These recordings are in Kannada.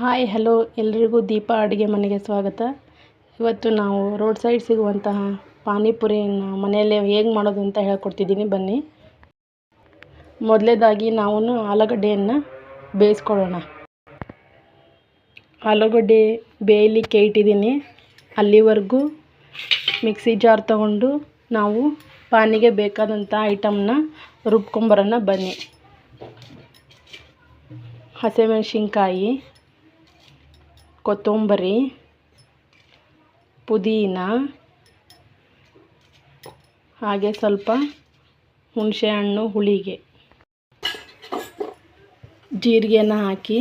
Hi, hello. ಎಲ್ರಿಗೂ ದೀಪ ಅಡುಗೆ ಮನೆಗೆ ಸ್ವಾಗತ. ಇವತ್ತು ನಾವು ರೋಡ್ ಸೈಡ್ ಸಿಗುವಂತಹ ಪಾನಿಪುರಿಯನ್ನು ಮನೆಯಲ್ಲೇ ಹೇಗೆ ಮಾಡೋದು ಅಂತ ಹೇಳ್ಕೊಡ್ತಿದ್ದೀನಿ. ಬನ್ನಿ. ಮೊದಲೇದಾಗಿ ನಾವು ಆಲೂಗಡ್ಡೆಯನ್ನು ಬೇಯಿಸ್ಕೊಳ್ಳೋಣ. ಆಲೂಗಡ್ಡೆ ಬೇಯಲಿಕ್ಕೆ ಇಟ್ಟಿದ್ದೀನಿ. ಅಲ್ಲಿವರೆಗೂ ಮಿಕ್ಸಿ ಜಾರ್ ತಗೊಂಡು ನಾವು ಪಾನಿಗೆ ಬೇಕಾದಂಥ ಐಟಮ್ನ ರುಬ್ಕೊಂಬರೋಣ. ಬನ್ನಿ. ಹಸಿಮೆಣ್ಸಿನ್ಕಾಯಿ ಕೊತ್ತಂಬರಿ, ಪುದೀನ, ಹಾಗೆ ಸ್ವಲ್ಪ ಹುಣಸೆಹಣ್ಣು ಹುಳಿಗೆ. ಜೀರಿಗೆನ ಹಾಕಿ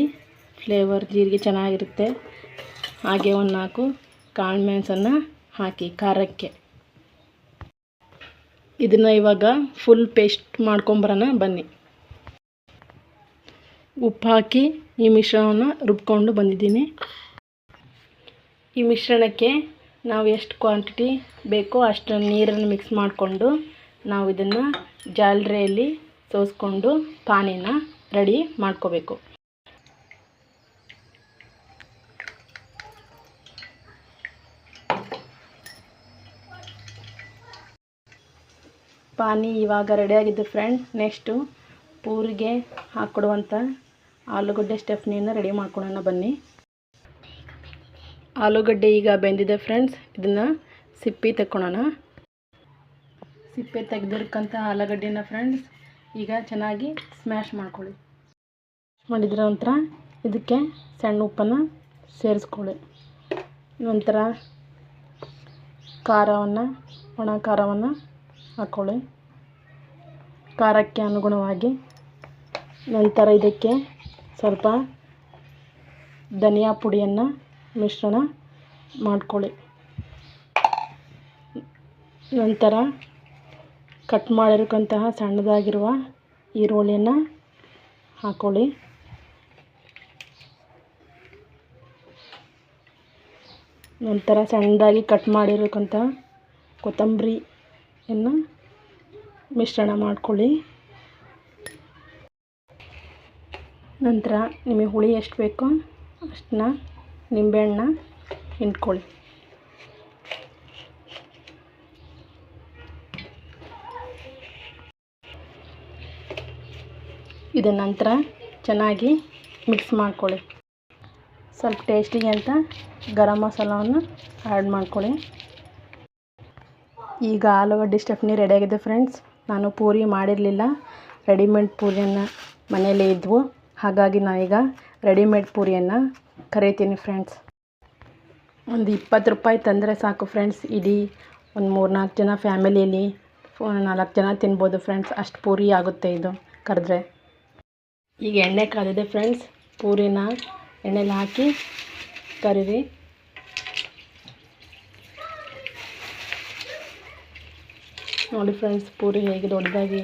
ಫ್ಲೇವರ್ ಜೀರಿಗೆ ಚೆನ್ನಾಗಿರುತ್ತೆ. ಹಾಗೆ ಒಂದು ನಾಲ್ಕು ಕಾಳು ಮೆಣಸನ್ನು ಹಾಕಿ, ಖಾರಕ್ಕೆ. ಇದನ್ನು ಇವಾಗ ಫುಲ್ ಪೇಸ್ಟ್ ಮಾಡ್ಕೊಂಬರೋಣ ಬನ್ನಿ. ಉಪ್ಪು ಹಾಕಿ ಈ ಮಿಶ್ರಣವನ್ನು ರುಬ್ಕೊಂಡು ಬಂದಿದ್ದೀನಿ. ಈ ಮಿಶ್ರಣಕ್ಕೆ ನಾವು ಎಷ್ಟು ಕ್ವಾಂಟಿಟಿ ಬೇಕೋ ಅಷ್ಟು ನೀರನ್ನು ಮಿಕ್ಸ್ ಮಾಡಿಕೊಂಡು ನಾವು ಇದನ್ನು ಜಾಲರಿಯಲ್ಲಿ ಸೋಸ್ಕೊಂಡು ಪಾನಿನ ರೆಡಿ ಮಾಡ್ಕೋಬೇಕು. ಪಾನಿ ಇವಾಗ ರೆಡಿಯಾಗಿದ್ದು ಫ್ರೆಂಡ್ ನೆಕ್ಸ್ಟು ಪೂರಿಗೆ ಹಾಕ್ಕೊಡುವಂಥ ಆಲೂಗಡ್ಡೆ ಸ್ಟೆಫ್ನಿಯನ್ನು ರೆಡಿ ಮಾಡ್ಕೊಳ್ಳೋಣ ಬನ್ನಿ. ಆಲೂಗಡ್ಡೆ ಈಗ ಬೆಂದಿದೆ ಫ್ರೆಂಡ್ಸ್ ಇದನ್ನು ಸಿಪ್ಪೆ ತಕ್ಕೊಳ್ಳೋಣ ಸಿಪ್ಪೆ ತೆಗೆದಿರ್ಕಂಥ ಆಲೂಗಡ್ಡೆನ ಫ್ರೆಂಡ್ಸ್ ಈಗ ಚೆನ್ನಾಗಿ ಸ್ಮ್ಯಾಶ್ ಮಾಡ್ಕೊಳ್ಳಿ. ಮಾಡಿದ್ರ ನಂತರ ಇದಕ್ಕೆ ಸಣ್ಣ ಉಪ್ಪನ್ನು ಸೇರಿಸ್ಕೊಳ್ಳಿ. ನಂತರ ಖಾರವನ್ನು, ಒಣ ಖಾರವನ್ನು ಹಾಕ್ಕೊಳ್ಳಿ ಖಾರಕ್ಕೆ ಅನುಗುಣವಾಗಿ ನಂತರ ಇದಕ್ಕೆ ಸ್ವಲ್ಪ ಧನಿಯಾ ಪುಡಿಯನ್ನು ಮಿಶ್ರಣ ಮಾಡ್ಕೊಳ್ಳಿ. ನಂತರ ಕಟ್ ಮಾಡಿರುವಂತಹ ಸಣ್ಣದಾಗಿರುವ ಈರುಳ್ಳಿಯನ್ನು ಹಾಕ್ಕೊಳ್ಳಿ ನಂತರ ಸಣ್ಣದಾಗಿ ಕಟ್ ಮಾಡಿರ್ತಕ್ಕಂಥ ಕೊತ್ತಂಬರಿಯನ್ನು ಮಿಶ್ರಣ ಮಾಡ್ಕೊಳ್ಳಿ. ನಂತರ ನಿಮಗೆ ಹುಳಿ ಎಷ್ಟು ಬೇಕೋ ಅಷ್ಟನ್ನ ನಿಂಬೆಹಣ್ಣ ಹಿಂಡ್ಕೊಳ್ಳಿ. ಇದರ ನಂತರ ಚೆನ್ನಾಗಿ ಮಿಕ್ಸ್ ಮಾಡ್ಕೊಳ್ಳಿ. ಸ್ವಲ್ಪ ಟೇಸ್ಟಿಗೆ ಅಂತ ಗರಂ ಮಸಾಲವನ್ನು ಆ್ಯಡ್ ಮಾಡ್ಕೊಳ್ಳಿ. ಈಗ ಆಲೂಗಡ್ಡೆ ಸ್ಟಫ್ನಿ ರೆಡಿಯಾಗಿದೆ ಫ್ರೆಂಡ್ಸ್ ನಾನು ಪೂರಿ ಮಾಡಿರಲಿಲ್ಲ. ರೆಡಿಮೇಡ್ ಪೂರಿಯನ್ನು ಮನೆಯಲ್ಲೇ ಇದ್ವು. ಹಾಗಾಗಿ ನಾನೀಗ ರೆಡಿಮೇಡ್ ಪೂರಿಯನ್ನು ಕರಿತೀನಿ ಫ್ರೆಂಡ್ಸ್ ಒಂದು ಇಪ್ಪತ್ತು ರೂಪಾಯಿ ತಂದರೆ ಸಾಕು ಫ್ರೆಂಡ್ಸ್ ಇಡೀ ಒಂದು ಮೂರು ನಾಲ್ಕು ಜನ ಫ್ಯಾಮಿಲಿಯಲ್ಲಿ ನಾಲ್ಕು ಜನ ತಿನ್ಬೋದು ಫ್ರೆಂಡ್ಸ್ ಅಷ್ಟು ಪೂರಿ ಆಗುತ್ತೆ ಇದು, ಕರೆದ್ರೆ. ಈಗ ಎಣ್ಣೆ ಕಾದಿದೆ ಫ್ರೆಂಡ್ಸ್ ಪೂರಿನ ಎಣ್ಣೆಲಿ ಹಾಕಿ ಕರಿರಿ. ನೋಡಿ ಫ್ರೆಂಡ್ಸ್ ಪೂರಿ ಹೇಗೆ ದೊಡ್ಡದಾಗಿ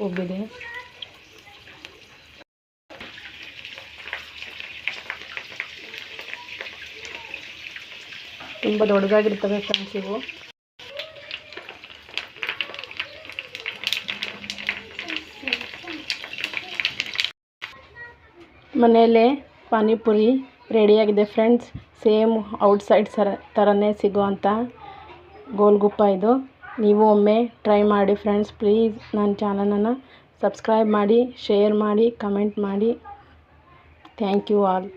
ಉಬ್ಬಿದೆ ತುಂಬ ದೊಡ್ಡದಾಗಿರ್ತವೆ ಫ್ರೆಂಡ್ಸ್ ಇವು. ಮನೆಯಲ್ಲೇ ಪಾನಿಪುರಿ ರೆಡಿಯಾಗಿದೆ ಫ್ರೆಂಡ್ಸ್ ಸೇಮ್ ಔಟ್ಸೈಡ್ ಸರ ಥರನೇ ಸಿಗುವಂಥ ಗೋಲ್ಗುಪ್ಪ ಇದು. ನೀವು ಒಮ್ಮೆ ಟ್ರೈ ಮಾಡಿ ಫ್ರೆಂಡ್ಸ್ ಪ್ಲೀಸ್ ನನ್ನ ಚಾನಲನ್ನು ಸಬ್ಸ್ಕ್ರೈಬ್ ಮಾಡಿ ಶೇರ್ ಮಾಡಿ ಕಮೆಂಟ್ ಮಾಡಿ. Thank you all